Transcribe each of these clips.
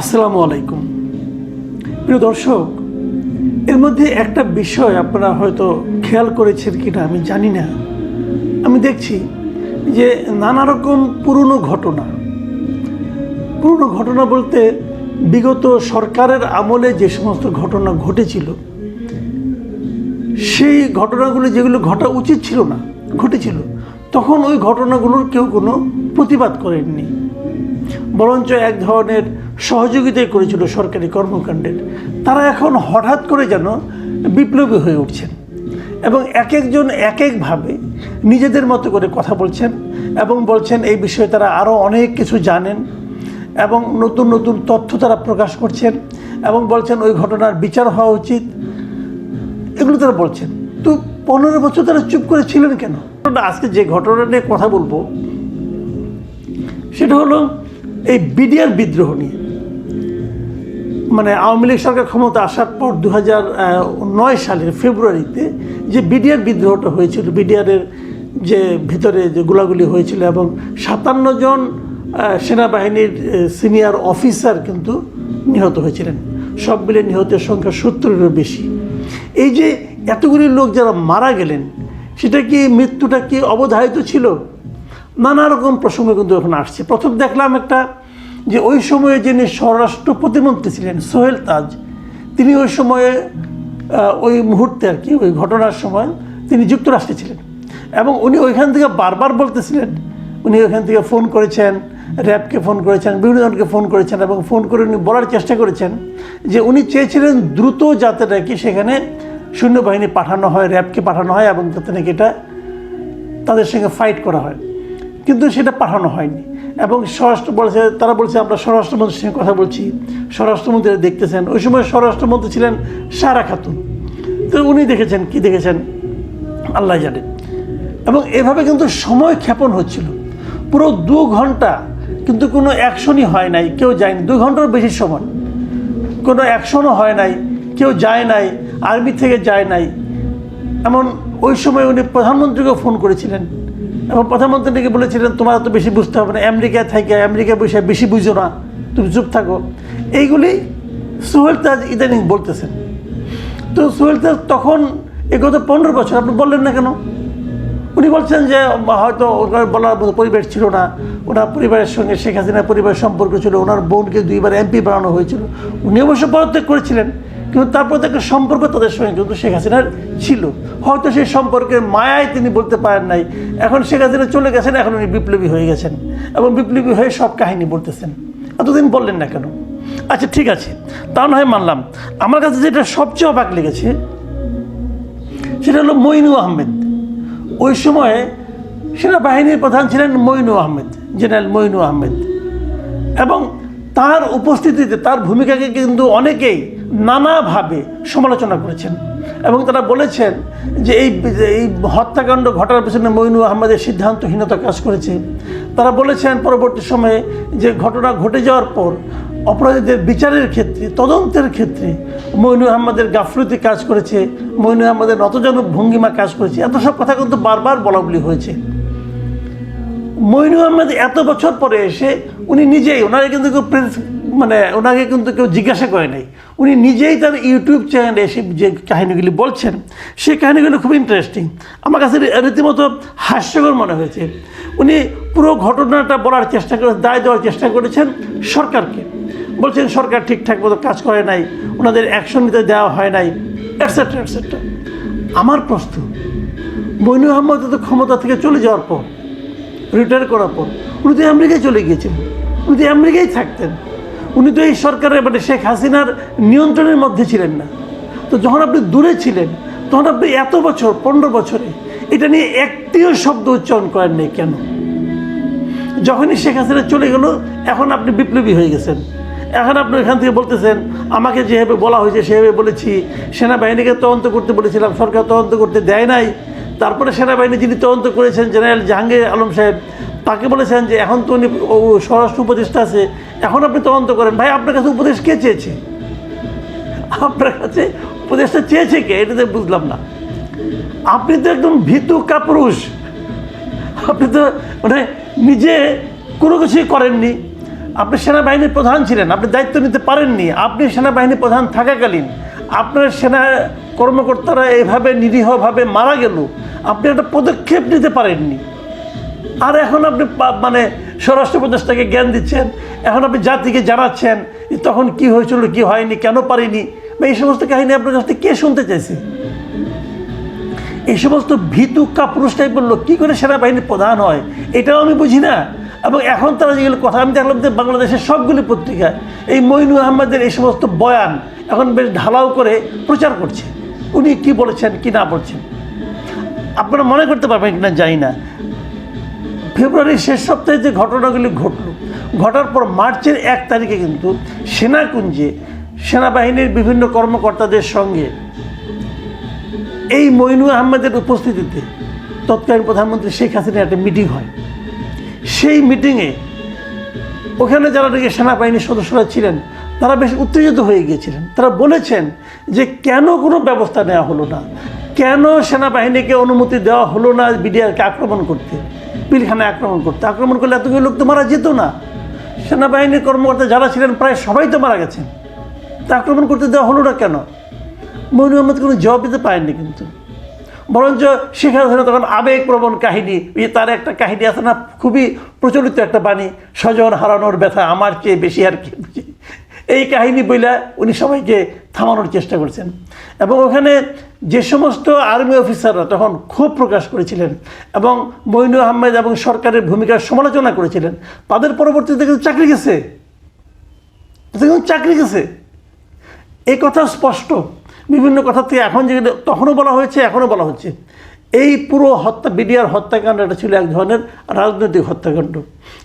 আসসালামু আলাইকুম। প্রিয় দর্শক, এর মধ্যে একটা বিষয় আপনারা হয়তো খেয়াল করেছেন কিনা আমি জানি না। আমি দেখছি যে নানা রকম পুরনো ঘটনা। পুরনো ঘটনা বলতে বিগত সরকারের আমলে যে সমস্ত ঘটনা ঘটেছিল, সেই ঘটনাগুলো যেগুলো ঘটা উচিত ছিল না, ঘটেছিল, তখন ওই ঘটনাগুলোর কেউ কোনো প্রতিবাদ করেননি। বরঞ্চ এক ধরনের সহযোগিতাই করেছিল সরকারি কর্মকাণ্ডের। তারা এখন হঠাৎ করে যেন বিপ্লবী হয়ে উঠছেন এবং এক একজন এক একভাবে নিজেদের মতো করে কথা বলছেন এবং বলছেন এই বিষয়ে তারা আরও অনেক কিছু জানেন এবং নতুন নতুন তথ্য তারা প্রকাশ করছেন এবং বলছেন ওই ঘটনার বিচার হওয়া উচিত। এগুলো তারা বলছেন। তো পনেরো বছর তারা চুপ করে ছিলেন কেন? আজকে যে ঘটনা নিয়ে কথা বলব, সেটা হলো এই বিডিআর বিদ্রোহ নিয়ে। মানে আওয়ামী লীগ সরকার ক্ষমতা আসার পর দু নয় সালের ফেব্রুয়ারিতে যে বিডিআর বিদ্রোহটা হয়েছিল, বিডিআরের যে ভিতরে যে গোলাগুলি হয়েছিল এবং সাতান্ন জন সেনাবাহিনীর সিনিয়র অফিসার কিন্তু নিহত হয়েছিলেন। সব মিলে নিহতের সংখ্যা সত্তরেরও বেশি। এই যে এতগুলি লোক যারা মারা গেলেন, সেটা কি মৃত্যুটা কি অবধারিত ছিল? নানা রকম প্রসঙ্গ কিন্তু এখন আসছে। প্রথম দেখলাম একটা যে ওই সময়ে যিনি স্বরাষ্ট্র প্রতিমন্ত্রী ছিলেন, সোহেল তাজ, তিনি ওই সময়ে ওই মুহূর্তে আর কি, ওই ঘটনার সময় তিনি যুক্তরাষ্ট্রে ছিলেন। এবং উনি ওইখান থেকে বারবার বলতেছিলেন, উনি ওইখান থেকে ফোন করেছেন, র্যাবকে ফোন করেছেন, বিভিন্ন জনকে ফোন করেছেন এবং ফোন করে উনি বলার চেষ্টা করেছেন যে উনি চেয়েছিলেন দ্রুত যাতে নাকি সেখানে সৈন্যবাহিনী পাঠানো হয়, র্যাবকে পাঠানো হয় এবং যাতে নাকি এটা তাদের সঙ্গে ফাইট করা হয়। কিন্তু সেটা পাঠানো হয়নি। এবং স্বরাষ্ট্র বলেছে, তারা বলছে, আমরা স্বরাষ্ট্রমন্ত্রীর সঙ্গে কথা বলছি। স্বরাষ্ট্রমন্ত্রীরা দেখতেছেন। ওই সময় স্বরাষ্ট্রমন্ত্রী ছিলেন সারা খাতুন। তো উনি দেখেছেন, কি দেখেছেন? আল্লাহ জানেন এবং এভাবে কিন্তু সময় ক্ষেপণ হচ্ছিল। পুরো দু ঘণ্টা কিন্তু কোনো অ্যাকশনই হয় নাই, কেউ যায়নি। দু ঘণ্টার বেশি সময়। কোনো অ্যাকশনও হয় নাই, কেউ যায় নাই, আর্মি থেকে যায় নাই। এমন ওই সময় উনি প্রধানমন্ত্রীকেও ফোন করেছিলেন। এবং প্রধানমন্ত্রীকে বলেছিলেন, তোমার তো বেশি বুঝতে হবে না। আমেরিকায় থাকে আমেরিকায় বসে বেশি বুঝো না। তুমি চুপ থাকো। এইগুলি সোহেল তাজ ইদানিং বলতেছেন। তো সোহেল তাজ তখন এই গত পনেরো বছর, আপনি বললেন না কেন? উনি বলছেন যে, হয়তো ওনার বলার মতো পরিবেশ ছিল না। ওনার পরিবারের সঙ্গে শেখ হাসিনার পরিবারের সম্পর্ক ছিল। ওনার বোনকে দুইবার এমপি বানানো হয়েছিল। উনি অবশ্য পদত্যাগ করেছিলেন। কিন্তু তারপর একটা সম্পর্ক তাদের সঙ্গে, কিন্তু শেখ হাসিনার ছিল। হয়তো সেই সম্পর্কের মায়ায় তিনি বলতে পারেন নাই। এখন শেখ হাসিনা চলে গেছেন, এখন উনি বিপ্লবী হয়ে গেছেন এবং বিপ্লবী হয়ে সব কাহিনী বলতেছেন। এতদিন বললেন না কেন? আচ্ছা ঠিক আছে। তা না হয় মানলাম। আমার কাছে যেটা সবচেয়ে অবাক লেগেছে, সেটা হলো মইনু আহমেদ। ওই সময়ে সেনাবাহিনীর প্রধান ছিলেন মইনু আহমেদ, জেনারেল মইনু আহমেদ। এবং তার উপস্থিতিতে, তার ভূমিকাকে কিন্তু অনেকেই নানাভাবে সমালোচনা করেছেন এবং তারা বলেছেন যে এই এই হত্যাকাণ্ড ঘটার পেছনে মইনু আহমেদের সিদ্ধান্তহীনতা কাজ করেছে। তারা বলেছেন পরবর্তী সময়ে যে ঘটনা ঘটে যাওয়ার পর অপরাধীদের বিচারের ক্ষেত্রে, তদন্তের ক্ষেত্রে মইনু আহমদের গাফলতি কাজ করেছে মইনু আহমদের নতজনক ভঙ্গিমা কাজ করেছে। এত সব কথা কিন্তু বারবার বলা বলি হয়েছে। মইনু আহমেদ এত বছর পরে এসে উনি নিজেই, ওনাকে কিন্তু কেউ মানে ওনাকে কিন্তু কেউ জিজ্ঞাসা করে নাই। উনি নিজেই তার ইউটিউব চ্যানেলে এসে যে কাহিনীগুলি বলছেন সেই কাহিনীগুলো খুব ইন্টারেস্টিং আমার কাছে রীতিমতো হাস্যকর মনে হয়েছে। উনি পুরো ঘটনাটা বলার চেষ্টা করে, দায় দেওয়ার চেষ্টা করেছেন সরকারকে। বলছেন, সরকার ঠিকঠাক মতো কাজ করে নাই, ওনাদের অ্যাকশন নিতে দেওয়া হয় নাই অ্যাটসেট্রা অ্যাটসেট্রা আমার প্রশ্ন মইনু আহমদ ক্ষমতা থেকে চলে যাওয়ার পর রিটায়ার করার পর উনি তো আমেরিকায় চলে গিয়েছিলেন উনি তো আমেরিকায় থাকতেন। উনি তো এই সরকারের মানে শেখ হাসিনার নিয়ন্ত্রণের মধ্যে ছিলেন না। তো যখন আপনি দূরে ছিলেন, তখন আপনি এত বছর, পনেরো বছরে এটা নিয়ে একটিও শব্দ উচ্চারণ করেন নাই কেন? যখনই শেখ হাসিনা চলে গেল, এখন আপনি বিপ্লবী হয়ে গেছেন। এখন আপনি এখান থেকে বলতেছেন, আমাকে যেভাবে বলা হয়েছে, সেভাবে বলেছি। সেনাবাহিনীকে তদন্ত করতে বলেছিলাম, সরকার তদন্ত করতে দেয় নাই। তারপরে সেনাবাহিনী যিনি তদন্ত করেছেন, জেনারেল জাহাঙ্গীর আলম সাহেব তাকে বলেছেন যে এখন তো উনি স্বরাষ্ট্র উপদেষ্টা আছে, এখন আপনি তদন্ত করেন। ভাই, আপনার কাছে উপদেশ কে চেয়েছে? আপনার কাছে উপদেশটা চেয়েছে কে? এটাতে বুঝলাম না। আপনি তো একদম ভীতু কাপুরুষ। আপনি তো মানে নিজে কোনো কিছুই করেননি। আপনি সেনাবাহিনীর প্রধান ছিলেন, আপনি দায়িত্ব নিতে পারেননি। আপনি সেনাবাহিনী প্রধান থাকাকালীন আপনার সেনা কর্মকর্তারা এভাবে নিরীহভাবে মারা গেল। আপনি একটা পদক্ষেপ নিতে পারেননি। আর এখন আপনি মানে স্বরাষ্ট্র উপদেষ্টাকে জ্ঞান দিচ্ছেন, এখন আপনি জাতিকে জানাচ্ছেন তখন কি হয়েছিল, কি হয়নি, কেন পারিনি, বা এই সমস্ত কাহিনী আপনার কাছ থেকে কে শুনতে চাইছে? এই সমস্ত ভীতু কাপুরুষ টাইপের লোক কী করে সেনাবাহিনীর প্রধান হয়, এটাও আমি বুঝি না। এবং এখন তারা যেগুলো কথা, আমি দেখলাম যে বাংলাদেশের সবগুলি পত্রিকা, এই মইনু আহমেদের এই সমস্ত বয়ান এখন বেশ ঢালাও করে প্রচার করছে। উনি কি বলেছেন, কি না বলছেন? আপনারা মনে করতে পারবেন কিনা জানি না। ফেব্রুয়ারির শেষ সপ্তাহে যে ঘটনাগুলি ঘটল, ঘটার পর মার্চের এক তারিখে কিন্তু সেনাকুঞ্জে সেনাবাহিনীর বিভিন্ন কর্মকর্তাদের সঙ্গে এই মইনু আহমেদের উপস্থিতিতে তৎকালীন প্রধানমন্ত্রী শেখ হাসিনার একটা মিটিং হয়। সেই মিটিংয়ে ওখানে যারা নাকি সেনাবাহিনীর সদস্যরা ছিলেন, তারা বেশ উত্তেজিত হয়ে গিয়েছিলেন। তারা বলেছেন যে কেন কোনো ব্যবস্থা নেওয়া হলো না? কেন সেনাবাহিনীকে অনুমতি দেওয়া হলো না বিডিআরকে আক্রমণ করতে? পিলখানায় আক্রমণ করতে। আক্রমণ করলে এতগুলো লোক তো মারা যেত না। সেনাবাহিনীর কর্মকর্তা যারা ছিলেন, প্রায় সবাই তো মারা গেছেন। তা আক্রমণ করতে দেওয়া হলো না কেন? মইনু আহমেদ কোনো জবাব দিতে পারেননি কিন্তু। বরঞ্চ শেখ হাসিনা তখন আবেগপ্রবণ কাহিনী তার একটা কাহিনী আছে না, খুবই প্রচলিত একটা বাণী, স্বজন হারানোর ব্যথা আমার চেয়ে বেশি আর কি। এই কাহিনী বইলা উনি সবাইকে থামানোর চেষ্টা করছেন। এবং ওখানে যে সমস্ত আর্মি অফিসাররা তখন ক্ষোভ প্রকাশ করেছিলেন এবং মইনু আহমেদ এবং সরকারের ভূমিকার সমালোচনা করেছিলেন। তাদের পরবর্তীতে কিন্তু চাকরি গেছে। কিন্তু চাকরি গেছে। এই কথা স্পষ্ট। বিভিন্ন কথা থেকে এখন যেগুলো তখনও বলা হয়েছে, এখনও বলা হচ্ছে। এই পুরো হত্যা, বিডিআর হত্যাকাণ্ড এটা ছিল এক ধরনের রাজনৈতিক হত্যাকাণ্ড।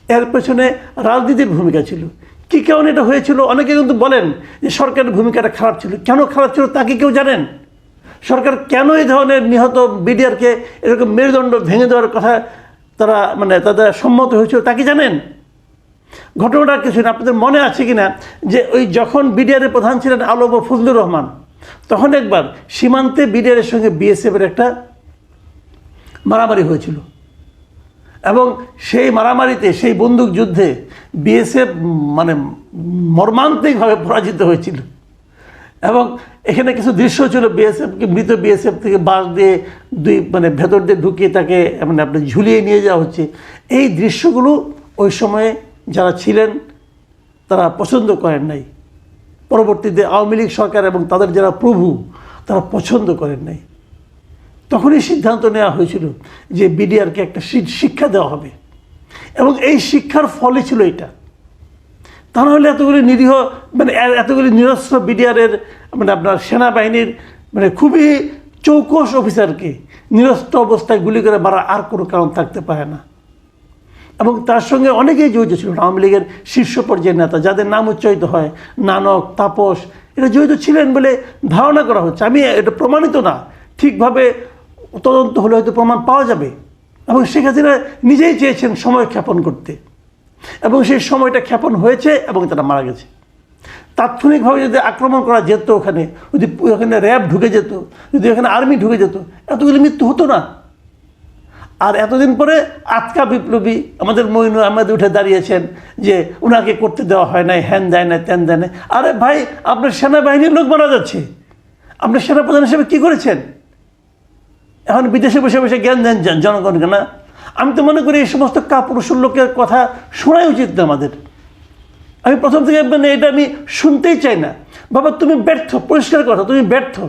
এর পেছনে রাজনীতির ভূমিকা ছিল। কী কারণে এটা হয়েছিল? অনেকে কিন্তু বলেন যে সরকারের ভূমিকাটা খারাপ ছিল। কেন খারাপ ছিল তা কি কেউ জানেন? সরকার কেন এই ধরনের নিহত বিডিআরকে এরকম মেরুদণ্ড ভেঙে দেওয়ার কথা তারা মানে তাদের সম্মত হয়েছিল তা কি জানেন? ঘটনাটা কিছু না। আপনাদের মনে আছে কি না যে ওই যখন বিডিআরের প্রধান ছিলেন আলম ও ফজলুর রহমান, তখন একবার সীমান্তে বিডিআরের সঙ্গে বিএসএফের একটা মারামারি হয়েছিল। এবং সেই মারামারিতে, সেই বন্দুক যুদ্ধে বিএসএফ মানে মর্মান্তিকভাবে পরাজিত হয়েছিল। এবং এখানে কিছু দৃশ্য ছিল, বিএসএফকে, মৃত বিএসএফ থেকে বাস দিয়ে দুই মানে ভেতর দিয়ে ঢুকিয়ে তাকে মানে আপনি ঝুলিয়ে নিয়ে যাওয়া হচ্ছে। এই দৃশ্যগুলো ওই সময়ে যারা ছিলেন, তারা পছন্দ করেন নাই। পরবর্তীতে আওয়ামী লীগ সরকার এবং তাদের যারা প্রভু, তারা পছন্দ করেন নাই। তখনই সিদ্ধান্ত নেওয়া হয়েছিল যে বিডিআরকে একটা শিক্ষা দেওয়া হবে। এবং এই শিক্ষার ফলে ছিল এটা। তা নাহলে এতগুলি নিরীহ মানে এতগুলি নিরস্ত্র বিডিআরের মানে আপনার সেনাবাহিনীর মানে খুবই চৌকস অফিসারকে নিরস্ত্র অবস্থায় গুলি করে মারার আর কোনো কারণ থাকতে পারে না। এবং তার সঙ্গে অনেকেই জড়িত ছিল আওয়ামী লীগের শীর্ষ পর্যায়ের নেতা, যাদের নাম উচ্চারিত হয়, নানক, তাপস, এরা জড়িত ছিলেন বলে ধারণা করা হচ্ছে। আমি এটা প্রমাণিত না। ঠিকভাবে তদন্ত হলে হয়তো প্রমাণ পাওয়া যাবে। এবং শেখ হাসিনা নিজেই চেয়েছেন সময় ক্ষেপণ করতে। এবং সেই সময়টা ক্ষেপণ হয়েছে এবং তারা মারা গেছে। তাৎক্ষণিকভাবে যদি আক্রমণ করা যেত ওখানে, যদি ওখানে র্যাব ঢুকে যেত, যদি ওখানে আর্মি ঢুকে যেত, এতগুলি মৃত্যু হতো না। আর এতদিন পরে আতকা বিপ্লবী আমাদের মইনু আহমেদ উঠে দাঁড়িয়েছেন যে ওনাকে করতে দেওয়া হয় নাই, হ্যান দেয় না ত্যান দেয় না আরে ভাই, আপনার সেনাবাহিনীর লোক মারা যাচ্ছে। আপনি সেনাপ্রধান হিসেবে কী করেছেন? এখন বিদেশে বসে বসে জ্ঞান দেন জন- জনগণকে না আমি তো মনে করি এই সমস্ত কাপুরুষের লোকের কথা শোনাই উচিত না আমাদের। আমি প্রথম থেকে মানে এটা আমি শুনতেই চাই না। বাবা, তুমি ব্যর্থ, পরিষ্কার কথা, তুমি ব্যর্থ।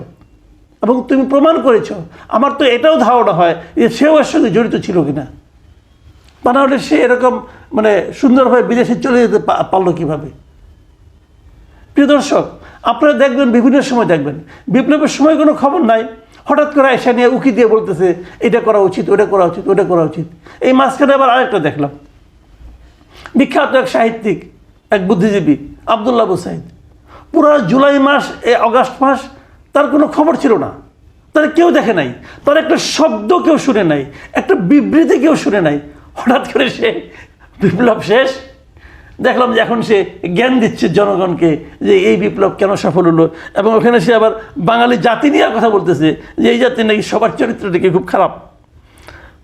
এবং তুমি প্রমাণ করেছ, আমার তো এটাও ধারণা হয় যে সেও এর সঙ্গে জড়িত ছিল কিনা। তা হলে সে এরকম মানে সুন্দরভাবে বিদেশে চলে যেতে পারল কীভাবে? প্রিয় দর্শক, আপনারা দেখবেন, বিভিন্ন সময় দেখবেন। বিপ্লবের সময় কোনো খবর নাই। হঠাৎ করে এসে নিয়ে উকি দিয়ে বলতেছে, এটা করা উচিত, ওটা করা উচিত, ওটা করা উচিত। এই মাঝখানে আবার আরেকটা দেখলাম। বিখ্যাত এক সাহিত্যিক, এক বুদ্ধিজীবী, আবদুল্লাহ আবু সাইদ। পুরো জুলাই মাস এ অগাস্ট মাস তার কোনো খবর ছিল না। তার কেউ দেখে নাই। তার একটা শব্দ কেউ শুনে নাই। একটা বিবৃতি কেউ শুনে নাই। হঠাৎ করে সে বিপ্লব শেষ। দেখলাম যে এখন সে জ্ঞান দিচ্ছে জনগণকে যে এই বিপ্লব কেন সফল হলো। এবং ওখানে সে আবার বাঙালি জাতি নিয়ে কথা বলতেছে যে এই জাতি নাকি সবার চরিত্রটিকে খুব খারাপ।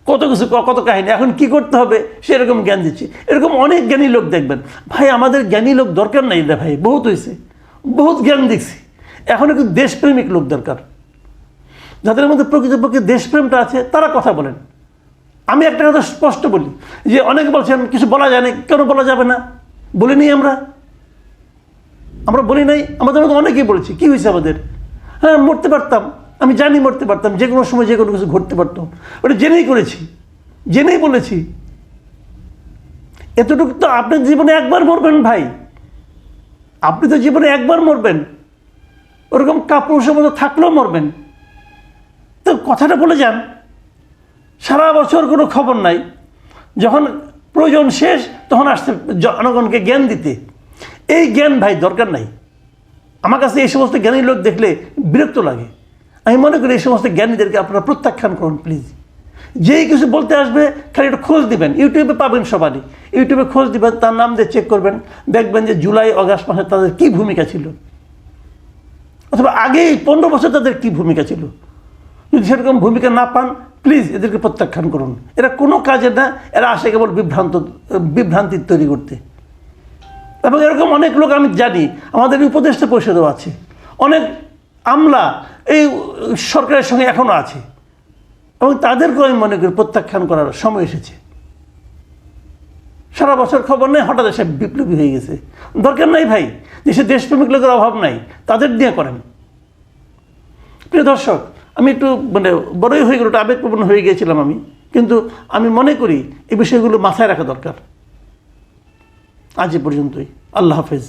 কত কিছু কত কাহিনী, এখন কি করতে হবে সেরকম জ্ঞান দিচ্ছে। এরকম অনেক জ্ঞানী লোক দেখবেন। ভাই, আমাদের জ্ঞানী লোক দরকার নাই রে ভাই, বহুত হয়েছে বহুত জ্ঞান দেখছি এখন একটু দেশপ্রেমিক লোক দরকার। যাদের মধ্যে প্রকৃতপক্ষে দেশপ্রেমটা আছে, তারা কথা বলেন। আমি একটা কথা স্পষ্ট বলি, যে অনেকে বলছেন, কিছু বলা যায় না, কেন বলা যাবে না? বলিনি আমরা? আমরা বলি নাই, আমাদের মধ্যে অনেকেই বলেছি, কী হয়েছে আমাদের? হ্যাঁ মরতে পারতাম, আমি জানি মরতে পারতাম, যে কোনো সময় যে কোনো কিছু ঘটতে পারতাম ওটা জেনেই করেছি, জেনেই বলেছি। এতটুকু তো আপনার জীবনে একবার মরবেন ভাই। আপনি তো জীবনে একবার মরবেন। ওরকম কাপুরুষের মতো থাকলেও মরবেন। তো কথাটা বলে যান, সারা বছর কোনো খবর নাই। যখন প্রয়োজন শেষ তখন আসতে জনগণকে জ্ঞান দিতে। এই জ্ঞান ভাই দরকার নাই। আমার কাছে এই সমস্ত জ্ঞানী লোক দেখলে বিরক্ত লাগে। আমি মনে করি এই সমস্ত জ্ঞানীদেরকে আপনারা প্রত্যাখ্যান করুন প্লিজ যেই কিছু বলতে আসবে, খালি একটু খোঁজ দিবেন। ইউটিউবে পাবেন সবারই। ইউটিউবে খোঁজ দিবেন, তার নাম দিয়ে চেক করবেন। দেখবেন যে জুলাই আগস্ট মাসে তাদের কী ভূমিকা ছিল। অথবা আগেই পনেরো বছর তাদের কী ভূমিকা ছিল। যদি সেরকম ভূমিকা না পান প্লিজ এদেরকে প্রত্যাখ্যান করুন। এরা কোনো কাজে না, এরা আসে কেবল বিভ্রান্ত, বিভ্রান্তি তৈরি করতে। এবং এরকম অনেক লোক আমি জানি, আমাদের উপদেষ্টা পরিষদও আছে। অনেক আমলা এই সরকারের সঙ্গে এখনও আছে। এবং তাদেরকেও আমি মনে করি প্রত্যাখ্যান করার সময় এসেছে। সারা বছর খবর নেই, হঠাৎ এসে বিপ্লবী হয়ে গেছে। দরকার নাই ভাই, দেশে দেশপ্রেমিক লোকের অভাব নাই, তাদের দিয়ে করেন। প্রিয় দর্শক আমি একটু মানে বড়ই হয়ে গেল আবেগপ্রবণ হয়ে গিয়েছিলাম আমি। কিন্তু আমি মনে করি এই বিষয়গুলো মাথায় রাখা দরকার। আজ পর্যন্তই। আল্লাহ হাফেজ।